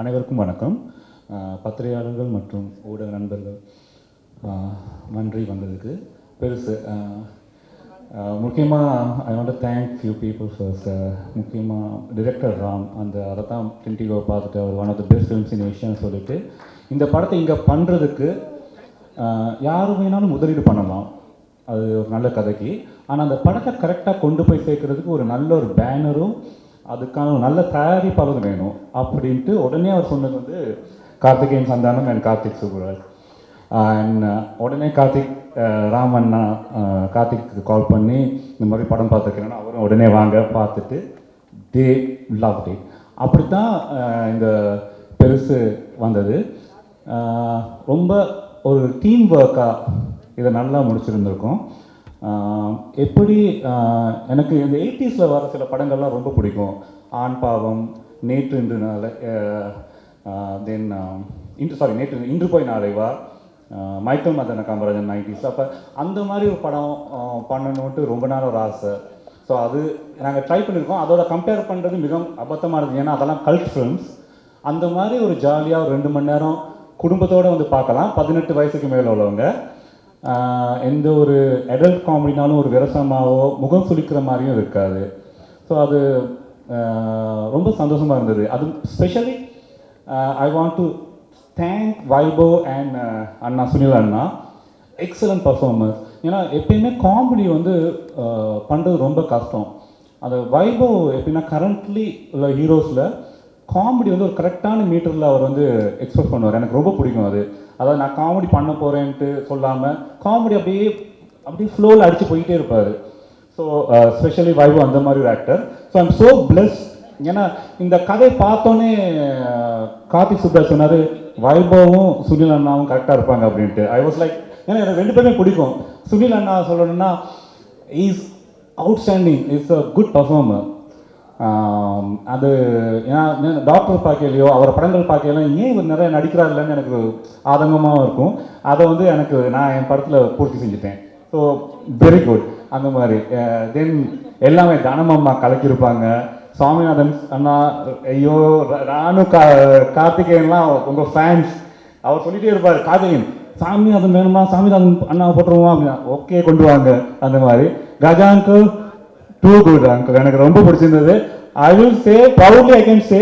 அனைவருக்கும் வணக்கம். பத்திரிகையாளர்கள் மற்றும் ஊடக நண்பர்கள் நன்றி வந்ததுக்கு. பெருசு முக்கியமாக I want thank few people first முக்கியமாக டிரெக்டர் ராம் அந்த அதை தான் டின்டிகோ பார்த்துட்டு அவர் one of the best films in ஏஷியான்னு சொல்லிட்டு இந்த படத்தை இங்கே பண்ணுறதுக்கு யார் வேணாலும் முதலீடு பண்ணலாம். அது ஒரு நல்ல கதைக்கு. ஆனால் அந்த படத்தை கரெக்டாக கொண்டு போய் சேர்க்கறதுக்கு ஒரு நல்ல ஒரு பேனரும் அதுக்கான ஒரு நல்ல தயாரிப்பாளர் வேணும் அப்படின்ட்டு உடனே அவர் சொன்னது வந்து Karthikeyan Santhanam and Karthik Subbaraj. And uh, உடனே கார்த்திக் uh, ராமண்ணா uh, கார்த்திக்கு கால் பண்ணி இந்த மாதிரி படம் பார்த்துக்கிறேன்னா அவரும் உடனே வாங்க பார்த்துட்டு தே லவ் டே அப்படி தான் இந்த பெருசு வந்தது. ரொம்ப ஒரு டீம் ஒர்க்காக இதை நல்லா முடிச்சிருந்திருக்கோம். எப்படி எனக்கு இந்த எயிட்டிஸில் வர சில படங்கள்லாம் ரொம்ப பிடிக்கும். ஆண் பாவம் நேற்று இன்று நாளை தென் இன்று சாரி நேற்று இன்று போய் நாளை வா. Michael Madana Kamarajan nineties. அப்போ அந்த மாதிரி ஒரு படம் பண்ணணுன்ட்டு ரொம்ப நாள் ஒரு ஆசை. ஸோ அது நாங்கள் ட்ரை பண்ணியிருக்கோம் அதோட கம்பேர் பண்ணுறது மிகவும் அபத்தமானது ஏன்னா அதெல்லாம் கல்ட் ஃபிலிம்ஸ் அந்த மாதிரி ஒரு ஜாலியாக ஒரு ரெண்டு மணி நேரம் குடும்பத்தோடு வந்து பார்க்கலாம். பதினெட்டு வயசுக்கு மேலே உள்ளவங்க. எந்த ஒரு அடல்ட் காமெடினாலும் ஒரு விரசமாவோ முகம் சுளிக்கிற மாதிரியும் இருக்காது. ஸோ அது ரொம்ப சந்தோஷமாக இருந்தது. அது specially I want to thank Vaibhav and அண்ணா சுனில் அண்ணா. எக்ஸலண்ட் பர்ஃபார்மன்ஸ் ஏன்னா எப்பயுமே காமெடி வந்து பண்ணுறது ரொம்ப கஷ்டம். அந்த வைபோ எப்படின்னா கரண்ட்லி உள்ள ஹீரோஸில் காமெடி வந்து ஒரு கரெக்டான மீட்டரில் அவர் வந்து எக்ஸ்பிரஸ் பண்ணுவார். எனக்கு ரொம்ப பிடிக்கும் அது. அதாவது நான் காமெடி பண்ண போகிறேன்ட்டு சொல்லாமல் காமெடி அப்படியே அப்படியே ஃப்ளோவில் அடித்து போயிட்டே இருப்பார். ஸோ ஸ்பெஷலி வைபு அந்த மாதிரி ஒரு actor so I'm so blessed ஏன்னா இந்த கதை பார்த்தோன்னே uh, அஹ், கார்த்திக் சுப்ராஜ் சொன்னார் வைபவும் சுனில் அண்ணாவும் கரெக்டாக இருப்பாங்க அப்படின்ட்டு. ஐ வாஸ் லைக் ஏன்னா எனக்கு ரெண்டு பேருமே பிடிக்கும். சுனில் அண்ணா சொல்லணும்னா is outstanding is a good performer அது ஏன்னா டாக்டர் பார்க்கலையோ அவர் படங்கள் பார்க்கலாம் ஏன் இவர் நிறைய நடிக்கிறாருலன்னு எனக்கு ஆதங்கமாகவும் இருக்கும். அதை வந்து எனக்கு நான் என் படத்தில் பூர்த்தி செஞ்சுட்டேன். ஸோ வெரி குட் அந்த மாதிரி. தென் எல்லாமே தனமம்மா கலக்கியிருப்பாங்க. சுவாமிநாதன் அண்ணா ஐயோ ராணு கா கார்த்திகேயன்லாம் உங்கள் ஃபேன்ஸ் அவர் சொல்லிட்டே இருப்பார் கார்த்திகேயன் சாமிநாதன் வேணுமா? சாமிநாதன் அண்ணா போட்டுருவோம்? அப்படின்னா ஓகே கொண்டு வாங்க. அந்த மாதிரி. Gaja uncle too good uncle எனக்கு ரொம்ப பிடிச்சிருந்தது. I will say proudly I can say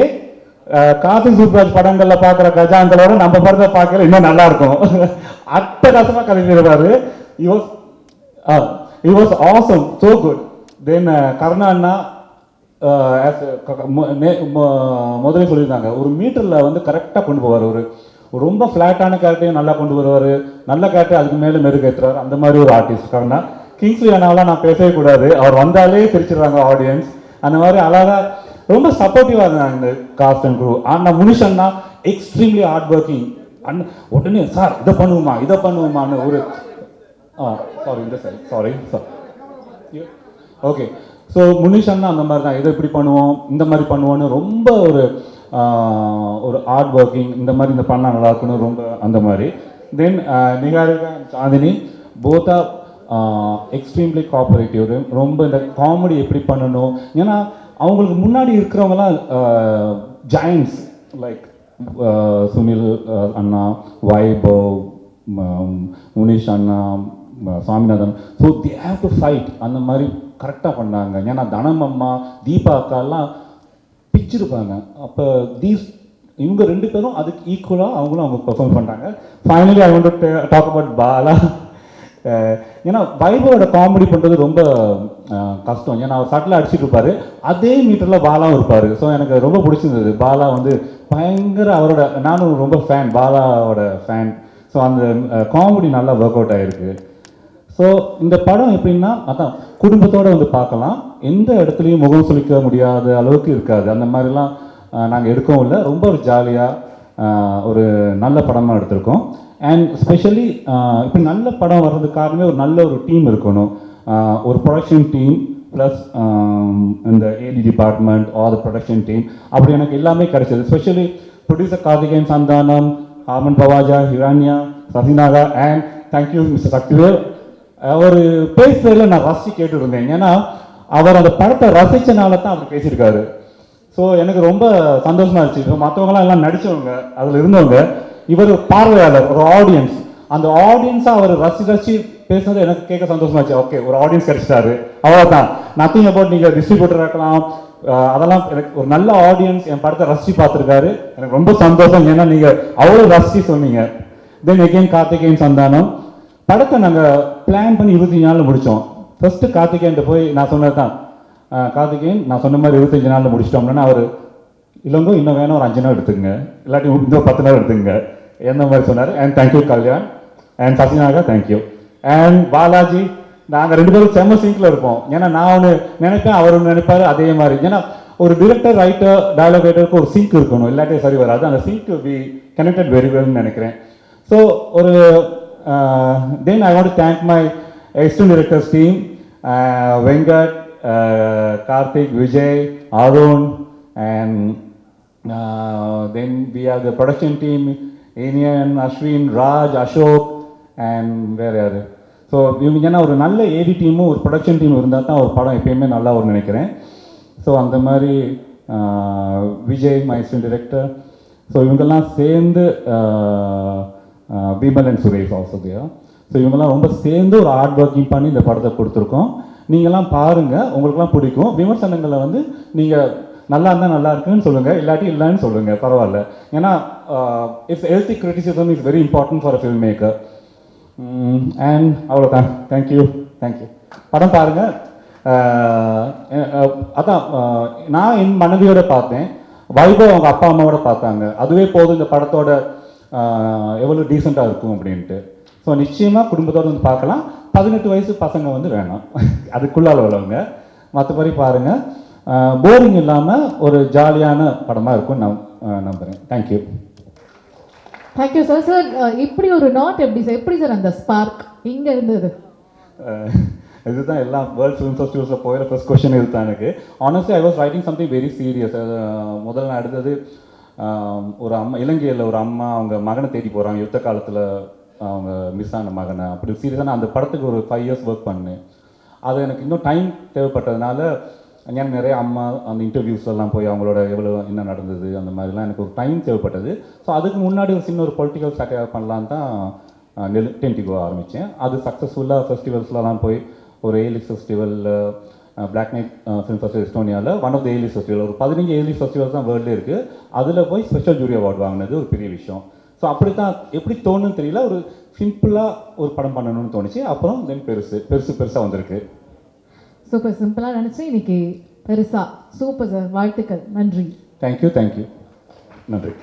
Karthik Subbaraj படங்கள்ல பார்க்குற கஜாங்களோட நம்ம படத்தை பார்க்கல இன்னும் நல்லா இருக்கும். அட்டகாசமா கலைஞர்வாரு he was uh, he was awesome so good. Uh, Karuna அண்ணா uh, முதலே சொல்லியிருந்தாங்க ஒரு மீட்டரில் வந்து கரெக்டாக கொண்டு போவார் ஒரு ரொம்ப ஃப்ளாட்டான கேரக்டரையும் நல்லா கொண்டு வருவார். நல்ல கேரக்டர் அதுக்கு மேலே மெருகேற்றுறாரு அந்த மாதிரி ஒரு ஆர்டிஸ்ட் கருணா. கிங்ஸ்லி அண்ணாவெலாம் நான் பேசவே கூடாது. அவர் வந்தாலே சிரிச்சிடுறாங்க ஆடியன்ஸ் அந்த மாதிரி அழகாக ரொம்ப சப்போர்ட்டிவாக இருந்தாங்க இந்த காஸ்ட் அண்ட் குரூ ஆனால் முனிஷன்னா எக்ஸ்ட்ரீம்லி ஹார்ட் ஒர்க்கிங் அண்ட் உடனே சார் இதை பண்ணுவோமா? இதை பண்ணுவோமான்னு ஒரு ஆ சாரி இந்த sorry sorry sorry okay so Munish அண்ணா அந்த மாதிரி தான். இதை இப்படி பண்ணுவோம் இந்த மாதிரி பண்ணுவோன்னு ரொம்ப ஒரு ஒரு ஹார்ட் ஒர்க்கிங் இந்த மாதிரி இந்த பண்ணால் நல்லா இருக்குன்னு ரொம்ப அந்த மாதிரி. தென் நிகாரிகா சாந்தினி போத்தா எக்ஸ்ட்ரீம்லி கோஆப்ரேட்டிவ் ரொம்ப இந்த காமெடி எப்படி பண்ணணும்? ஏன்னா அவங்களுக்கு முன்னாடி இருக்கிறவங்கலாம் ஜாயின்ஸ் லைக் சுனில் அண்ணா வைபவ் முனிஷ் அண்ணா Swaminathan so they have to fight அந்த மாதிரி கரெக்டாக பண்ணாங்க. ஏன்னா தனம் அம்மா தீபா அக்காலாம் பிச்சிருப்பாங்க. அப்போ தீஸ் இவங்க ரெண்டு பேரும் அதுக்கு ஈக்குவலாக அவங்களும் அவங்க பெர்ஃபார்ம் பண்ணுறாங்க finally I want talk about Bala ஏன்னா வைபவோட காமெடி பண்ணுறது ரொம்ப கஷ்டம். ஏன்னா அவர் சட்டில் அடிச்சுட்டு இருப்பார். அதே மீட்டரில் பாலாவும் இருப்பார். ஸோ எனக்கு ரொம்ப பிடிச்சிருந்தது. பாலா வந்து பயங்கர அவரோட நானும் ரொம்ப ஃபேன் பாலாவோட ஃபேன் ஸோ அந்த காமெடி நல்லா ஒர்க் அவுட் ஆகிருக்கு ஸோ இந்த படம் எப்படின்னா அதான் குடும்பத்தோடு வந்து பார்க்கலாம். எந்த இடத்துலையும் முகம் சுளிக்க முடியாத அளவுக்கு இருக்காது. அந்த மாதிரிலாம் நாங்கள் எடுக்கவும் இல்லை. ரொம்ப ஒரு ஜாலியாக ஒரு நல்ல படமாக எடுத்திருக்கோம். அண்ட் ஸ்பெஷலி இப்போ நல்ல படம் வர்றதுக்கு காரணமே ஒரு நல்ல ஒரு டீம் இருக்கணும். ஒரு ப்ரொடக்ஷன் டீம் ப்ளஸ் இந்த AD department or production team அப்படி எனக்கு எல்லாமே கிடைச்சது. ஸ்பெஷலி ப்ரொடியூசர் கார்த்திகேயன் சந்தானம் ஆமன் பவாஜா ஹிரானியா சசிநாதா and thank you Mister Sakthivel. அவர் பேசுறதுல நான் ரசிச்சு கேட்டுருந்தேன் ஏன்னா அவர் அந்த படத்தை ரசிச்சனால தான் அவர் பேசியிருக்காரு. ஸோ எனக்கு ரொம்ப சந்தோஷமாக இருந்துச்சு. இப்போ மற்றவங்களாம் எல்லாம் நடித்தவங்க அதில் இருந்தவங்க இவர் பார்வையாளர் ஒரு ஆடியன்ஸ் அந்த ஆடியன்ஸாக அவர் ரசி ரசி பேசுனது எனக்கு கேட்க சந்தோஷமா இருந்துச்சு. ஓகே ஒரு ஆடியன்ஸ் கிடைச்சிட்டாரு. அவ்வளோதான் நத்திங் அபவுட் நீங்கள் டிஸ்ட்ரிபியூட்டர் இருக்கலாம் அதெல்லாம் எனக்கு ஒரு நல்ல ஆடியன்ஸ் என் படத்தை ரசித்து பார்த்துருக்காரு. எனக்கு ரொம்ப சந்தோஷம். ஏன்னா நீங்கள் அவ்வளோ ரசித்து சொன்னீங்க. Then again Karthikeyan Santhanam. படத்தை நாங்கள் பிளான் பண்ணி இருபத்தி நாளில் முடித்தோம் ஃபஸ்ட்டு கார்த்திகேயன்ட்டு போய் நான் சொன்னது தான் கார்த்திகேயன் நான் சொன்ன மாதிரி இருபத்தஞ்சு நாளில் முடிச்சிட்டோம்னா அவர் இல்லைங்கோ இன்னும் வேணும் ஒரு அஞ்சு நாள் எடுத்துங்க இல்லாட்டி இன்னும் பத்து நாள் எடுத்துங்க எந்த மாதிரி சொன்னார். And thank you Kalyan. And சசிநாகா thank you and Balaji நாங்கள் ரெண்டு பேரும் செம்ம சிங்கில் இருப்போம். ஏன்னா நான் ஒன்று நினைப்பேன் அவர் ஒன்று நினைப்பாரு அதே மாதிரி. ஏன்னா ஒரு டிரெக்டர் ரைட்டர் டயலாக் ரைட்டருக்கு ஒரு சிங்க் இருக்கணும். இல்லாட்டி சரி வராது. அந்த சிங்க் பி கனெக்டட் வெரி வெல்னு நினைக்கிறேன். ஸோ ஒரு then I want thank my assistant directors team Venkat Karthik Vijay Arun and then we are the production team Iniyan Ashwin Raj Ashok and வேறு யார்? ஸோ இவங்க ஏன்னா ஒரு நல்ல ஏடி டீமும் ஒரு ப்ரொடக்ஷன் டீம் இருந்தால் தான் ஒரு படம் எப்பயுமே நல்லா ஒரு நினைக்கிறேன். ஸோ அந்த மாதிரி விஜய் மைஸ்டன் டிரெக்டர் ஸோ இவங்கெல்லாம் சேர்ந்து Bimal and Suresh also so இவங்கெல்லாம் ரொம்ப சேர்ந்து ஒரு ஹார்ட் ஒர்க்கிங் பண்ணி இந்த படத்தை கொடுத்துருக்கோம். நீங்கள்லாம் பாருங்கள் உங்களுக்குலாம் பிடிக்கும். விமர்சனங்களை வந்து நீங்கள் நல்லா இருந்தால் நல்லா இருக்குன்னு சொல்லுங்கள் இல்லாட்டி இல்லைன்னு சொல்லுங்கள் பரவாயில்ல. ஏன்னா it's healthy criticism is very important for a filmmaker and அவ்வளோதான் தேங்க்யூ தேங்க்யூ படம் பாருங்கள் அதான் நான் என் மனைவியோட பார்த்தேன். வைபவ் அவங்க அப்பா அம்மாவோட பார்த்தாங்க. அதுவே போதும் இந்த படத்தோட எவ்வளோ டீசெண்டாக இருக்கும் அப்படின்ட்டு. ஸோ நிச்சயமாக குடும்பத்தோடு வந்து பார்க்கலாம். பதினெட்டு வயசு பசங்க வந்து வேணாம். அதுக்குள்ளால உள்ளவங்க. மற்றபடி பாருங்கள் போரிங் இல்லாமல் ஒரு ஜாலியான படமாக இருக்கும் நான் நம்புகிறேன் தேங்க்யூ தேங்க்யூ சார் சார் இப்படி ஒரு நாட் எப்படி சார் எப்படி சார் அந்த ஸ்பார்க் இங்க இருந்தது. இதுதான் எல்லாம் வேர்ல்ட் ஃபிலிம் ஃபெஸ்டிவல்ஸில் போயிற ஃபர்ஸ்ட் கொஸ்டின் இதுதான் எனக்கு. Honestly I was writing something very serious முதல்ல நான் எடுத்தது ஆஹ் ஒரு அம்மா இலங்கையில் ஒரு அம்மா அவங்க மகனை தேடி போகிறாங்க யுத்த காலத்தில் அவங்க மிஸ் ஆன மகனை. அப்படி சீரியஸாக நான் அந்த படத்துக்கு ஒரு ஃபைவ் இயர்ஸ் ஒர்க் பண்ணேன். அது எனக்கு இன்னும் டைம் தேவைப்பட்டதுனால ஏன்னா நிறைய அம்மா அந்த இன்டர்வியூஸ்லாம் போய் அவங்களோட எவ்வளோ என்ன நடந்தது அந்த மாதிரிலாம் எனக்கு ஒரு டைம் தேவைப்பட்டது. ஸோ அதுக்கு முன்னாடி ஒரு சின்ன ஒரு பொலிட்டிக்கல் ஸ்டார்ட் பண்ணலான்னு தான் நெல் டென்டிகோ ஆரம்பித்தேன். அது சக்ஸஸ்ஃபுல்லாக ஃபெஸ்டிவல்ஸ்லாம் போய் ஒரு ஏலிஸ் ஃபெஸ்டிவலில் black night film festival எஸ்டோனியாவில் one of the A list festival ஒரு பதினஞ்சு ஏலிஸ் ஃபெஸ்டிவல்ஸ் தான் வேர்ல்டு இருக்குது அதில் போய் ஸ்பெஷல் ஜூரி அவார்டு வாங்கினது ஒரு பெரிய விஷயம். ஸோ அப்படி தான் எப்படி தோணுன்னு தெரியல. ஒரு சிம்பிளாக ஒரு படம் பண்ணணும்னு தோணுச்சு. அப்புறம் தென் பெருசு பெருசு பெருசாக வந்திருக்கு. சூப்பர் சிம்பிளா நினைச்சேன் இன்னைக்கு பெருசா சூப்பர் சார் வாழ்த்துக்கள். நன்றி. தேங்க்யூ தேங்க்யூ நன்றி.